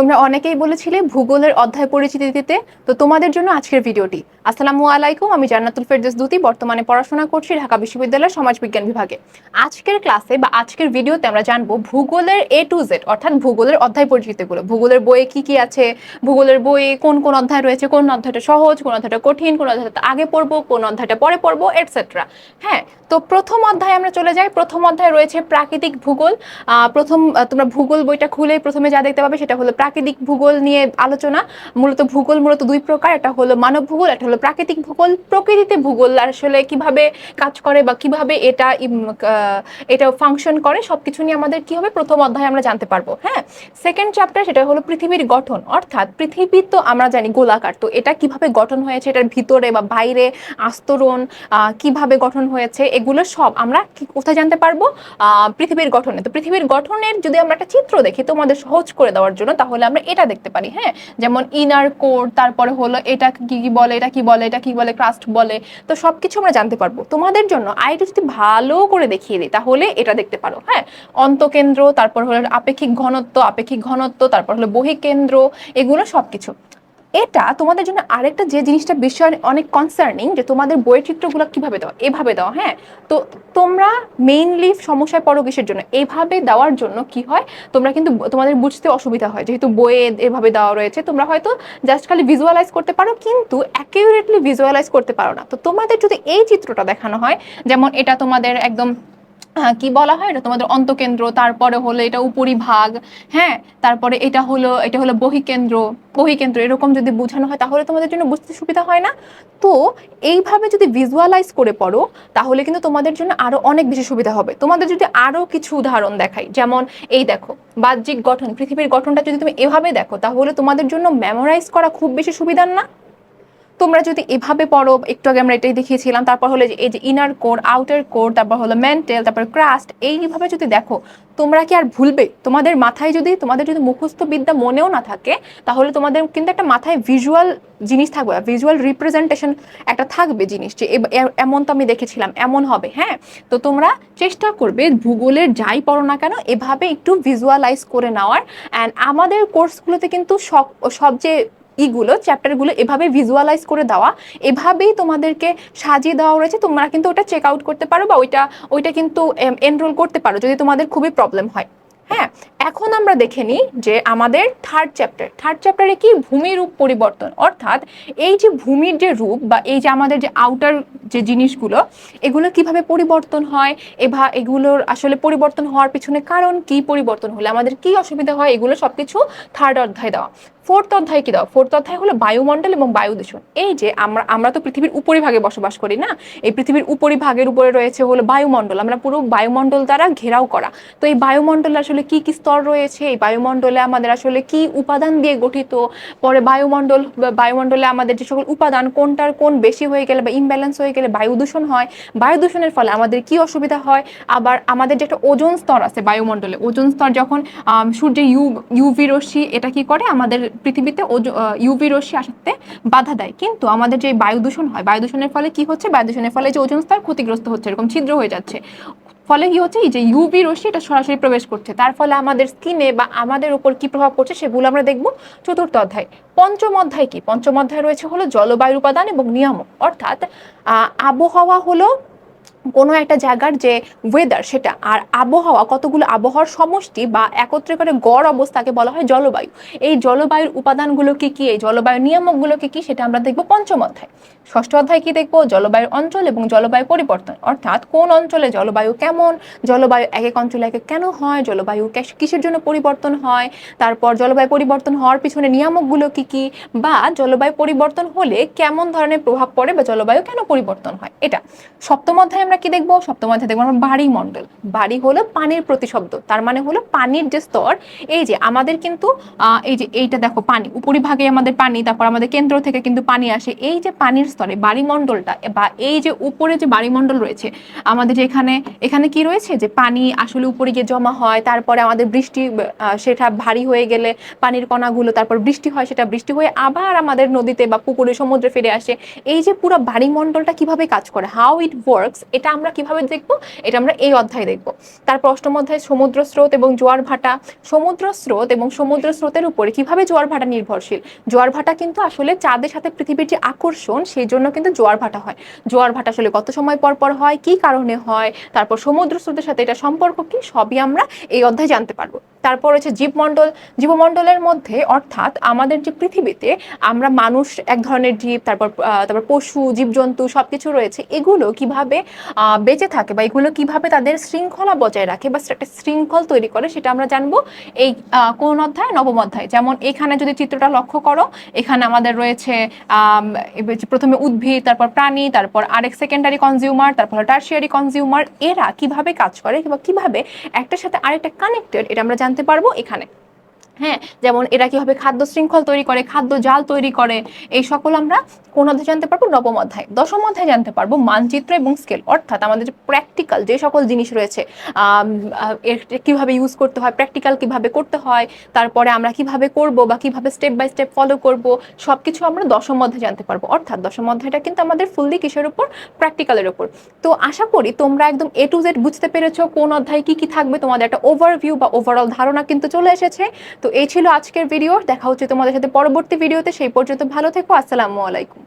তোমরা অনেকেই বলেছিলে ভূগোলের অধ্যায় পরিচিতি দিতে, তো তোমাদের জন্য আজকের ভিডিওটি। আসসালামু আলাইকুম, আমি জান্নাতুল ফেরদৌস দুতি, বর্তমানে পড়াশোনা করছি ঢাকা বিশ্ববিদ্যালয়ের সমাজবিজ্ঞান বিভাগে। আজকের ক্লাসে বা আজকের ভিডিওতে আমরা জানব ভূগোলের এ টু জেড অর্থাৎ ভূগোলের অধ্যায় পরিচিতিগুলো। ভূগোলের বইয়ে কি কি আছে, ভূগোলের বইয়ে কোন কোন অধ্যায় রয়েছে, কোন অধ্যায়টা সহজ, কোন অধ্যায়টা কঠিন, কোন অধ্যায়টা আগে পড়ব, কোন অধ্যায়টা পরে পড়ব এটসেট্রা হ্যাঁ তো প্রথম অধ্যায়ে আমরা চলে যাই। প্রথম অধ্যায় রয়েছে প্রাকৃতিক ভূগোল। প্রথম তোমরা ভূগোল বইটা খুলে প্রথমে যা দেখতে পাবে সেটা হলো প্রাকৃতিক ভূগোল নিয়ে আলোচনা, মূলত ভূগোল মূলত দুই প্রকার, একটা হলো মানব ভূগোল, একটা হলো প্রাকৃতিক ভূগোল। প্রকৃতিতে ভূগোল আসলে কীভাবে কাজ করে বা কীভাবে এটা এটা ফাংশন করে, সবকিছু নিয়ে আমাদের কি হবে? প্রথম অধ্যায়ে আমরা জানতে পারব হ্যাঁ? সেকেন্ড চ্যাপ্টার সেটা হলো পৃথিবীর গঠন। অর্থাৎ পৃথিবী তো আমরা জানি গোলাকার, তো এটা কীভাবে গঠন হয়েছে? এটার ভিতরে বা বাইরে আস্তরণ কীভাবে গঠন হয়েছে? এগুলো সব আমরা কোথায় জানতে পারব? পৃথিবীর গঠনে। তো পৃথিবীর গঠনের যদি আমরা একটা চিত্র দেখি তোমাদের সহজ করে দেওয়ার জন্য, তাহলে আমরা এটা দেখতে পারি হ্যাঁ? যেমন ইনার কোর তারপরে হলো এটা কি কি বলে, এটা কি বলে, এটা কি বলে ক্রাস্ট বলে, তো সব কিছু আমরা জানতে পারব। তোমাদের জন্য আইটা যদি ভালো করে দেখিয়ে দিই, তাহলে এটা দেখতে পারো হ্যাঁ? অন্তকেন্দ্র, তারপর হলো আপেক্ষিক ঘনত্ব আপেক্ষিক ঘনত্ব, তারপর হলো বহিকেন্দ্র, এগুলো সবকিছু। এটা তোমাদের জন্য আরেকটা যে জিনিসটা বিষয় অনেক কনসার্নিং যে তোমাদের বইয়ের চিত্রগুলো কীভাবে দাও এভাবে দাও হ্যাঁ? তো তোমরা মেইনলি সমস্যায় পড়ো কিসের জন্য? এভাবে দেওয়ার জন্য কি হয়? তোমরা কিন্তু তোমাদের বুঝতে অসুবিধা হয়। যেহেতু বইয়ে এভাবে দেওয়া রয়েছে, তোমরা হয়তো জাস্ট খালি ভিজুয়ালাইজ করতে পারো, কিন্তু অ্যাকিউরেটলি ভিজুয়ালাইজ করতে পারো না। তো তোমাদের যদি এই চিত্রটা দেখানো হয়, যেমন এটা তোমাদের একদম কি বলা হয় এটা? তোমাদের অন্তকেন্দ্র, তারপরে হলো এটা উপরিভাগ হ্যাঁ? তারপরে এটা হলো এটা হলো বহিকেন্দ্র বহিকেন্দ্র, এরকম যদি বোঝানো হয় তাহলে তোমাদের জন্য বুঝতে সুবিধা হয় না? তো এইভাবে যদি ভিজুয়ালাইজ করে পড়ো, তাহলে কিন্তু তোমাদের জন্য আরও অনেক বেশি সুবিধা হবে। তোমাদের যদি আরও কিছু উদাহরণ দেখাই, যেমন এই দেখো, বাহ্যিক গঠন, পৃথিবীর গঠনটা যদি তুমি এভাবে দেখো, তাহলে তোমাদের জন্য মেমোরাইজ করা খুব বেশি সুবিধার না? তোমরা যদি এভাবে পড়ো, একটু আগে আমরা এটাই দেখিয়েছিলাম, তারপর হলো যে এই যে ইনার কোর আউটার কোর তারপর হলো মেন্টেল তারপর ক্রাস্ট এইভাবে যদি দেখো, তোমরা কি আর ভুলবে? তোমাদের মাথায় যদি, তোমাদের যদি মুখস্থ বিদ্যা মনেও না থাকে, তাহলে তোমাদের কিন্তু একটা মাথায় ভিজুয়াল জিনিস থাকবে ভিজুয়াল রিপ্রেজেন্টেশন একটা থাকবে জিনিস যে এমন তো আমি দেখেছিলাম, এমন হবে হ্যাঁ? তো তোমরা চেষ্টা করবে ভূগোলের যাই পড়ো না কেন, এভাবে একটু ভিজুয়ালাইজ করে নেওয়ার অ্যান্ড আমাদের কোর্সগুলোতে কিন্তু সব, সবচেয়ে ইগুলো চ্যাপ্টারগুলো এভাবে ভিজুয়ালাইজ করে দেওয়া, এভাবেই তোমাদেরকে সাজিয়ে দেওয়া রয়েছে। তোমরা কিন্তু ওটা চেক আউট করতে পারো বা ওইটা ওইটা কিন্তু এনরোল করতে পারো যদি তোমাদের খুবই প্রবলেম হয়। হ্যাঁ এখন আমরা দেখে নিই যে আমাদের থার্ড চ্যাপ্টার থার্ড চ্যাপ্টারে কি? ভূমি রূপ পরিবর্তন। অর্থাৎ এই যে ভূমির যে রূপ বা এই যে আমাদের যে আউটার যে জিনিসগুলো, এগুলো কীভাবে পরিবর্তন হয়, এভা, এগুলোর আসলে পরিবর্তন হওয়ার পিছনে কারণ কি পরিবর্তন হলে, আমাদের কি অসুবিধা হয়, এগুলো সবকিছু থার্ড অধ্যায় দেওয়া। ফোর্থ অধ্যায় কি দাও ফোর্থ অধ্যায় হলো বায়ুমণ্ডল এবং বায়ু দূষণ। এই যে আমরা আমরা তো পৃথিবীর উপরিভাগে বসবাস করি না? এই পৃথিবীর উপরিভাগের উপরে রয়েছে হলো বায়ুমণ্ডল। আমরা পুরো বায়ুমণ্ডল দ্বারা ঘেরাও করা। তো এই বায়ুমণ্ডলে আসলে কি কি স্তর রয়েছে? এই বায়ুমণ্ডলে আমাদের আসলে কি উপাদান দিয়ে গঠিত? পরে বায়ুমণ্ডল, বায়ুমণ্ডলে আমাদের যে সকল উপাদান, কোনটার কোন বেশি হয়ে গেলে বা ইমব্যালেন্স হয়ে গেলে বায়ু দূষণ হয়। বায়ু দূষণের ফলে আমাদের কি অসুবিধা হয়? আবার আমাদের যে একটা ওজন স্তর আছে বায়ুমণ্ডলে, ওজন স্তর যখন সূর্যের ইউ ইউভি রশ্মি, এটা কি করে? আমাদের পৃথিবীতে ইউভি রশ্মি আসতে বাধা দেয়। কিন্তু আমাদের যে বায়ু দূষণ হয়, বায়ু দূষণের ফলে কি হচ্ছে? বায়ু দূষণের ফলে যে ওজন স্তর ক্ষতিগ্রস্ত হচ্ছে, এরকম ছিদ্র হয়ে যাচ্ছে। ফলে কি হচ্ছে? এই যে ইউভি রশ্মি এটা সরাসরি প্রবেশ করছে। তার ফলে আমাদের স্কিনে বা আমাদের উপর কি প্রভাব পড়ছে সেগুলো আমরা দেখব চতুর্থ অধ্যায়। পঞ্চম অধ্যায় কি? পঞ্চম অধ্যায় রয়েছে হলো জলবায়ুর উপাদান এবং নিয়ামক। অর্থাৎ আবহাওয়া হলো কোনো একটা জায়গার যে ওয়েদার সেটা আর আবহাওয়া, কতগুলো আবহাওয়ার সমষ্টি বা একত্রে করে গড় অবস্থাকে বলা হয় জলবায়ু। এই জলবায়ুর উপাদানগুলো কি কি এই জলবায়ুর নিয়ামকগুলো কি, সেটা আমরা দেখব পঞ্চম অধ্যায়। ষষ্ঠ অধ্যায় কি দেখব? জলবায়ুর অঞ্চল এবং জলবায়ু পরিবর্তন। অর্থাৎ কোন অঞ্চলে জলবায়ু কেমন, জলবায়ু এক এক অঞ্চলে এক কেন হয়, জলবায়ু কিসের জন্য পরিবর্তন হয়, তারপর জলবায়ু পরিবর্তন হওয়ার পিছনে নিয়ামকগুলো কি কি বা জলবায়ু পরিবর্তন হলে কেমন ধরনের প্রভাব পড়ে বা জলবায়ু কেন পরিবর্তন হয়? এটা সপ্তম অধ্যায়ে আমরা কি দেখব? সপ্তম অধ্যায়ে দেখব। আমরা বাড়ি মণ্ডল। বাড়ি হলো পানির প্রতিশব্দ। তার মানে হলো পানির যে স্তর, এই যে আমাদের কিন্তু এই যে এইটা দেখো, পানি। উপরিভাগে আমাদের পানি, তারপর আমাদের কেন্দ্র থেকে কিন্তু পানি আসে। এই যে পানির স্তরে বাড়িমণ্ডলটা বা এই যে উপরে যে বাড়িমণ্ডল রয়েছে, আমাদের যে এখানে এখানে কি রয়েছে? যে পানি আসলে উপরে গিয়ে জমা হয়, তারপরে আমাদের বৃষ্টি সেটা ভারী হয়ে গেলে পানির কণাগুলো, তারপর বৃষ্টি হয়, সেটা বৃষ্টি হয়ে আবার আমাদের নদীতে বা পুকুরে সমুদ্রে ফিরে আসে। এই যে পুরো বাড়িমণ্ডলটা কীভাবে কাজ করে? হাউ ইট ওয়ার্কস এটা আমরা কীভাবে দেখব? এটা আমরা এই অধ্যায়ে দেখব। তারপর অষ্টম অধ্যায় সমুদ্র স্রোত এবং জোয়ার ভাটা। সমুদ্র স্রোত এবং সমুদ্র স্রোতের উপরে কীভাবে জোয়ার ভাটা নির্ভরশীল? জোয়ার ভাটা কিন্তু আসলে চাঁদের সাথে পৃথিবীর যে আকর্ষণ, সেই জন্য কিন্তু জোয়ার ভাটা হয়। জোয়ার ভাটা আসলে কত সময় পর পর হয়, কি কারণে হয়, তারপর সমুদ্র স্রোতের সাথে এটা সম্পর্ক কি, সবই আমরা এই অধ্যায়ে জানতে পারব। তারপর হচ্ছে জীবমণ্ডল। জীবমণ্ডলের মধ্যে অর্থাৎ আমাদের যে পৃথিবীতে আমরা মানুষ, এক ধরনের জীব, তারপর তারপর পশু, জীবজন্তু সবকিছু রয়েছে। এগুলো কীভাবে বেঁচে থাকে বা এগুলো কীভাবে তাদের শৃঙ্খলা বজায় রাখে বা একটা শৃঙ্খল তৈরি করে সেটা আমরা জানব এই কোন অধ্যায়, নবম অধ্যায়। যেমন এখানে যদি চিত্রটা লক্ষ্য করো, এখানে আমাদের রয়েছে প্রথমে উদ্ভিদ, তারপর প্রাণী, তারপর আরেক সেকেন্ডারি কনজিউমার তারপর টার্সিয়ারি কনজিউমার এরা কীভাবে কাজ করে কিংবা, কীভাবে একটার সাথে আরেকটা কানেক্টেড এটা আমরা জানতে পারব এখানে। হ্যাঁ যেমন এরা কীভাবে খাদ্য শৃঙ্খল তৈরি করে, খাদ্য জাল তৈরি করে, এই সকল আমরা কোন অধ্যায় জানতে পারব? নবম অধ্যায়। দশম অধ্যায় জানতে পারব মানচিত্র এবং স্কেল অর্থাৎ আমাদের যে প্র্যাকটিক্যাল যে সকল জিনিস রয়েছে এর কীভাবে ইউজ করতে হয় প্র্যাকটিক্যাল কীভাবে করতে হয়, তারপরে আমরা কীভাবে করব বা কীভাবে স্টেপ বাই স্টেপ ফলো করব, সবকিছু আমরা দশম অধ্যায় জানতে পারব। অর্থাৎ দশম অধ্যায়টা কিন্তু আমাদের ফুললি কিসের উপর? প্র্যাকটিক্যালের উপর। তো আশা করি তোমরা একদম এ টু জেড বুঝতে পেরেছ কোন অধ্যায় কি কি থাকবে, তোমাদের একটা ওভারভিউ বা ওভারঅল ধারণা কিন্তু চলে এসেছে। তো এই ছিল আজকের ভিডিও দেখা হচ্ছে তোমাদের সাথে পরবর্তী ভিডিওতে সেই পর্যন্ত ভালো থেকো। আসসালামু আলাইকুম।